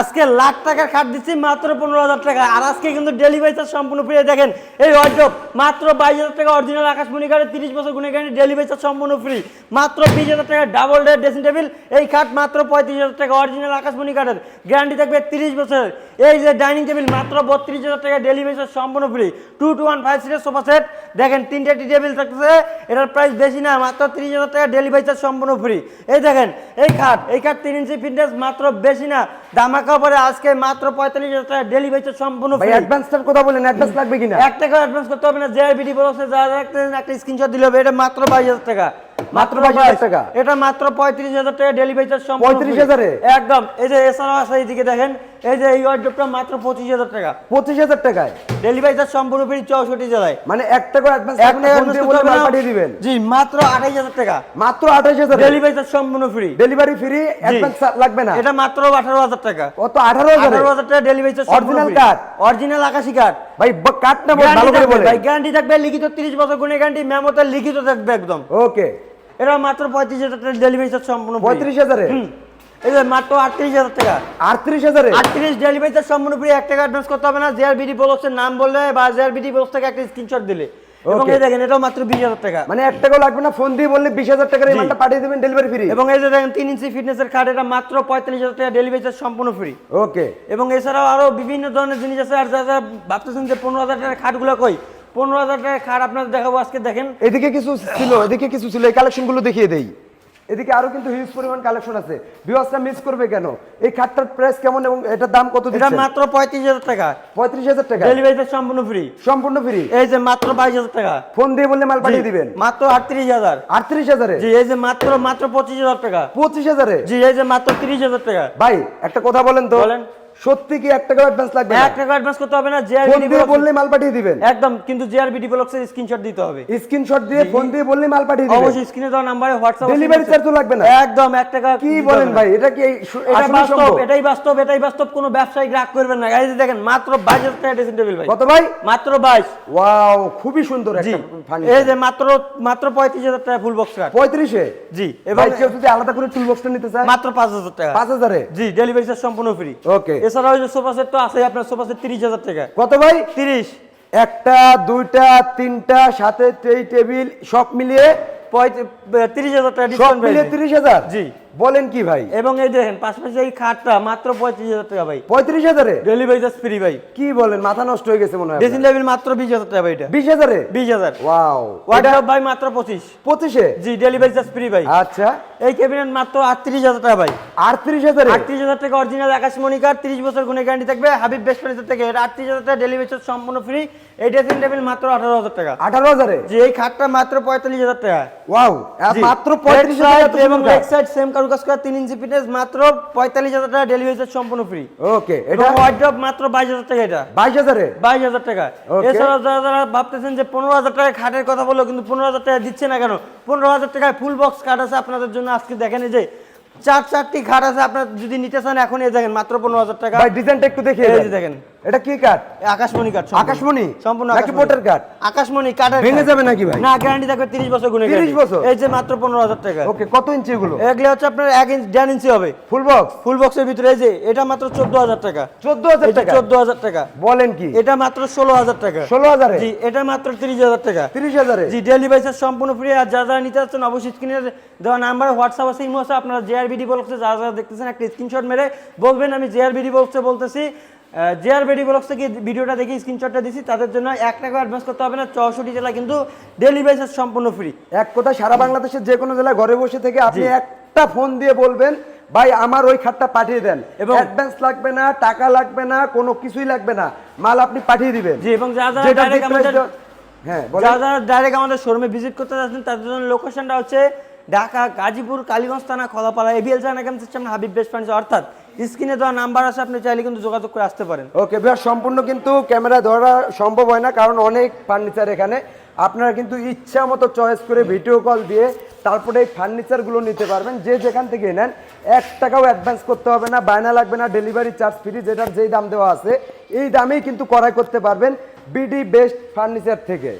আজকে লাখ টাকার খাট দিচ্ছি, মাত্র পনেরো হাজার টাকা। আর আজকে কিন্তু ডেলিভারি চার্জ সম্পূর্ণ ফ্রি দেখেন, এই ওয়ার্ড্রপ মাত্র বাইশ হাজার টাকা অরিজিনাল আকাশমণি কার্ডে তিরিশ বছর গুণে গাড়ি ডেলিভারি চার্জ সম্পূর্ণ ফ্রি মাত্র বিশ হাজার টাকা ডাবল ডেড ড্রেসিং টেবিল এই খাট মাত্র পঁয়ত্রিশ হাজার টাকা অরিজিনাল আকাশমণি কার্ডের গ্যারান্টি থাকবে তিরিশ বছর এই যে ডাইনিং টেবিল মাত্র বত্রিশ হাজার টাকা ডেলিভারি চার্জ সম্পূর্ণ free two two one five সিটের সোফা সেট দেখেন, তিনটে টি টেবিল থাকতেছে। এটার প্রাইস বেশি না, মাত্র তিরিশ হাজার টাকা ডেলিভারি চার্জ সম্পূর্ণ ফ্রি এই দেখেন, এই খাট এই খাট তিন ইঞ্চি ফিটনেস মাত্র বেশি না। দামাকা পরে আজকে মাত্র পঁয়তাল্লিশ হাজার টাকা ডেলিভারি সম্পূর্ণ অ্যাডভান্সটার কথা বলেন অ্যাডভান্স লাগবে কিনা? এক টাকা অ্যাডভান্স করতে হবে না জেআরবিডি বলছে যা যা রাখতেছেন একটা স্ক্রিনশট দিলে হবে এটা মাত্র বাইশ হাজার টাকা। মাত্র 22,000 টাকা। এটা মাত্র পঁয়ত্রিশ হাজার টাকা ডেলিভারি সম্পূর্ণ পঁয়ত্রিশ হাজারে? একদম এই যে এছাড়াও আছে এইদিকে দেখেন এই যে এই ওয়ার্ডটা মাত্র পঁচিশ হাজার টাকা। পঁচিশ হাজার টাকায়? ডেলিভারি চার্জ সম্পূর্ণ ফ্রি চৌষট্টি জেলায়। মানে এক টাকা অ্যাডভান্স এক টাকা পাঠিয়ে দিবেন। জি মাত্র আঠাইশ হাজার টাকা। মাত্র আঠাশ হাজার ডেলিভারি চার্জ সম্পূর্ণ ফ্রি ডেলিভারি ফ্রি অ্যাডভান্স লাগবে না। এটা মাত্র আঠারো হাজার টাকা। কত? আঠারো হাজার? আঠারো হাজার টাকা delivery charge Original card? Original আকাশি কার্ড ভাই কাট না বল, ভালো করে বলে ভাই গ্যারান্টি থাকবে লিখিত তিরিশ বছর গুণে গ্যারান্টি মেমোতে লিখিত থাকবে একদম। ওকে এটা মাত্র পঁয়ত্রিশ হাজার টাকা ডেলিভারি চার্জ সম্পূর্ণ। পঁয়ত্রিশ হাজারে। এই যে মাত্র আটত্রিশ হাজার টাকা। আটত্রিশ হাজারে? আটত্রিশ ডেলিভারি সম্পূর্ণ ফ্রি এক টাকা অ্যাডভান্স করতে হবে না জেআর বিডি বলসের নাম বললে বা জেআর বিডি বলস থেকে একটা স্ক্রিনশট দিলে। এবং এই দেখেন এটাও মাত্র বিশ হাজার টাকা। মানে এক টাকাও লাগবে না ফোন দিয়ে বললে বিশ হাজার টাকার এই মালটা পাঠিয়ে দেবেন ডেলিভারি ফ্রি এবং এই যে দেখেন তিন ইঞ্চি ফিটনেসের কার্ড এটা মাত্র পঁয়তাল্লিশ হাজার টাকা ডেলিভারি চার্জ সম্পূর্ণ ফ্রি ওকে এবং এছাড়াও আরও বিভিন্ন ধরনের জিনিস আছে আর যারা ভাবতেছেন যে পনেরো হাজার টাকার খাটগুলো কই? পনেরো হাজার টাকার খাট আপনাদের দেখাবো আজকে দেখেন। এদিকে কিছু ছিল এদিকে কিছু ছিল এই কালেকশনগুলো দেখিয়ে দেই। এদিকে আরও কিন্তু হিউজ পরিমাণ কালেকশন আছে। ভিউয়ার্সরা মিস করবে কেন? এই খাটটার প্রাইস কেমন এবং এটার দাম কত এটা মাত্র পঁয়ত্রিশ হাজার টাকা। পঁয়ত্রিশ হাজার টাকা? ডেলিভারি চার্জ সম্পূর্ণ ফ্রি সম্পূর্ণ ফ্রি এই যে মাত্র বাইশ হাজার টাকা। ফোন দিয়ে বললে মাল পাঠিয়ে দিবেন? মাত্র আটত্রিশ হাজার। আটত্রিশ হাজারে? জি এই যে মাত্র মাত্র পঁচিশ হাজার টাকা। 25000 এ জি এই যে মাত্র তিরিশ হাজার টাকা। ভাই একটা কথা বলেন তো। বলেন। সত্যি কি এক টাকা অ্যাডভান্স লাগবে না? টাকা অ্যাডভান্স করতে হবে না ফোন দিয়ে বললে মাল পাঠিয়ে দিবেন। একদম কিন্তু ব্লকসের স্ক্রিনশট দিতে হবে। স্ক্রিনশট দিয়ে ফোন দিয়ে বললে মাল পাঠিয়ে দিবেন। অবশ্যই স্ক্রিনে দেওয়া নাম্বারে ডেলিভারি চার্জও লাগবে না। একদম এক টাকা কি বলেন ভাই এটা কি এটা বাস্তব এটাই বাস্তব এটাই বাস্তব কোনো ব্যবসায়িক রাগ করবেন না। যে দেখেন মাত্র বাইশ হাজার টাকা ড্রেসিং টেবিল ভাই। কত ভাই? মাত্র বাইশ। ওয়াও খুবই সুন্দর জি। একটা এই যে মাত্র মাত্র পঁয়ত্রিশ হাজার টাকা ফুল বক্স পঁয়ত্রিশে? জি এবং এবং কেউ যদি আলাদা করে টুল বক্সটা নিতে চায়? মাত্র পাঁচ হাজার টাকা। পাঁচ হাজারে? জি ডেলিভারি চার্জ সম্পূর্ণ ফ্রি ওকে এছাড়াও ওই যে সোফা সেট তো আছে আপনার সোফা সেট তিরিশ হাজার টাকা। কত ভাই? তিরিশ। একটা দুইটা তিনটা সাথে টেবিল সব মিলিয়ে তিরিশ হাজার টাকা সব মিলিয়ে তিরিশ হাজার? জি। বলেন কি ভাই? এবং এই দেখেন পাশাপাশি এই খাটটা মাত্র পঁয়ত্রিশ হাজার টাকা ভাই। পঁয়ত্রিশ হাজারে? ডেলিভারি চার্জ ফ্রি ভাই। কি বলেন মাথা নষ্ট হয়ে গেছে মনে হয় ড্রেসিং টেবিল মাত্র বিশ হাজার টাকা ভাই এটা। বিশ হাজারে? বিশ হাজার। ওয়াও ওয়ার্ডরোব ভাই মাত্র পঁচিশ। পঁচিশে? জি ডেলিভারি চার্জ ফ্রি ভাই। আচ্ছা। এই ক্যাবিনেট মাত্র আটত্রিশ হাজার টাকা ভাই। আটত্রিশ হাজারে? আটত্রিশ হাজার টাকা অরিজিনাল আকাশমণি কার্ড তিরিশ বছর গুণে গ্যারান্টি থাকবে হাবিব বেস্ট ফার্নিচার থেকে এটা আটত্রিশ হাজার টাকা ডেলিভারি চার্জ সম্পূর্ণ ফ্রি এই ড্রেসিং টেবিল মাত্র আঠারো হাজার টাকা। আঠারো হাজারে? জি এই খাটটা মাত্র পঁয়তাল্লিশ হাজার টাকা। ওয়াও মাত্র পঁয়ত্রিশ হাজার এবং লেগ সাইড সেম কারুকাজ করা তিন ইঞ্চি ফিটনেস মাত্র পঁয়তাল্লিশ হাজার টাকা ডেলিভারি চার্জ সম্পূর্ণ ফ্রি ওকে এটা ওয়ার্ড্রপ মাত্র বাইশ হাজার টাকা এটা। বাইশ হাজারে? বাইশ হাজার টাকা। এছাড়াও যারা যারা ভাবতেছেন যে পনেরো হাজার টাকা খাটের কথা বলল কিন্তু পনেরো হাজার টাকা দিচ্ছে না কেন? পনেরো হাজার টাকায় ফুল বক্স খাট আছে আপনাদের জন্য আজকে দেখেন যে চার চারটি খাট আছে আপনার যদি নিতে চান এখন এই দেখেন মাত্র পনেরো হাজার টাকা। ডিজাইনটা একটু। যে দেখেন। এটা কি কাঠ আকাশমণি কাঠ আকাশমণি? সম্পূর্ণ নাকি। বোটের কাঠ? আকাশমণি কাঠের ভেঙে যাবে নাকি ভাই? না গ্যারান্টি থাকবে তিরিশ বছর গুণে 30 বছর? এই যে মাত্র পনেরো হাজার টাকা। ওকে কত ইঞ্চি এগুলো? এগুলো হচ্ছে আপনার এক ইঞ্চ দেড় ইঞ্চি হবে। ফুল বক্স ফুল বক্সের ভিতরে এই যে এটা মাত্র চোদ্দ হাজার টাকা। চোদ্দ হাজার এটা টাকা? চোদ্দ হাজার টাকা। বলেন কি? এটা মাত্র ষোলো হাজার টাকা। ষোলো হাজারে? জি এটা মাত্র তিরিশ হাজার টাকা। তিরিশ হাজারে? জি ডেলিভারি চার্জ সম্পূর্ণ ফ্রি আর যারা যারা নিতে চাচ্ছেন অবশ্যই স্ক্রিনে দেওয়া নাম্বার হোয়াটসঅ্যাপ আছে ইমো আছে আপনারা জেআরবিডি বলছে যারা যারা দেখতেছেন একটা স্ক্রিনশট মেরে বলবেন আমি জেআরবিডি বলছে বলতেছি। জেআরবিডি বলক্স থেকে ভিডিওটা দেখে স্ক্রিনশটটা দিছি তাদের জন্য এক টাকা অ্যাডভান্স করতে হবে না চৌষট্টি জেলা কিন্তু ডেলিভারি চার্জ সম্পূর্ণ ফ্রি এক কথা সারা বাংলাদেশের যে কোনো জেলায় ঘরে বসে থেকে আপনি একটা ফোন দিয়ে বলবেন ভাই আমার ওই খাতটা পাঠিয়ে দেন। এবং অ্যাডভান্স লাগবে না টাকা লাগবে না কোনো কিছুই লাগবে না মাল আপনি পাঠিয়ে দিবেন। জি এবং যারা যারা ডাইরেক্ট আমাদের হ্যাঁ। যারা যারা ডাইরেক্ট আমাদের শোরুমে ভিজিট করতে যাচ্ছেন তাদের জন্য লোকেশনটা হচ্ছে ঢাকা গাজীপুর কালীগঞ্জ থানা Khalapara ABL camp system Habib best অর্থাৎ স্ক্রিনে দেওয়া নাম্বার আছে, আপনি চাইলে কিন্তু যোগাযোগ করে আসতে পারেন। ওকে ভাই সম্পূর্ণ কিন্তু ক্যামেরা ধরা সম্ভব হয় না, কারণ অনেক ফার্নিচার এখানে। আপনারা কিন্তু ইচ্ছা মতো চয়েস করে ভিডিও কল দিয়ে তারপরে এই ফার্নিচারগুলো নিতে পারবেন। যে যেখান থেকে নেন, এক টাকাও অ্যাডভান্স করতে হবে না, বায়না লাগবে না ডেলিভারি চার্জ ফ্রি যেটার যেই দাম দেওয়া আছে, এই দামেই কিন্তু করাই করতে পারবেন বিডি বেস্ট ফার্নিচার থেকে।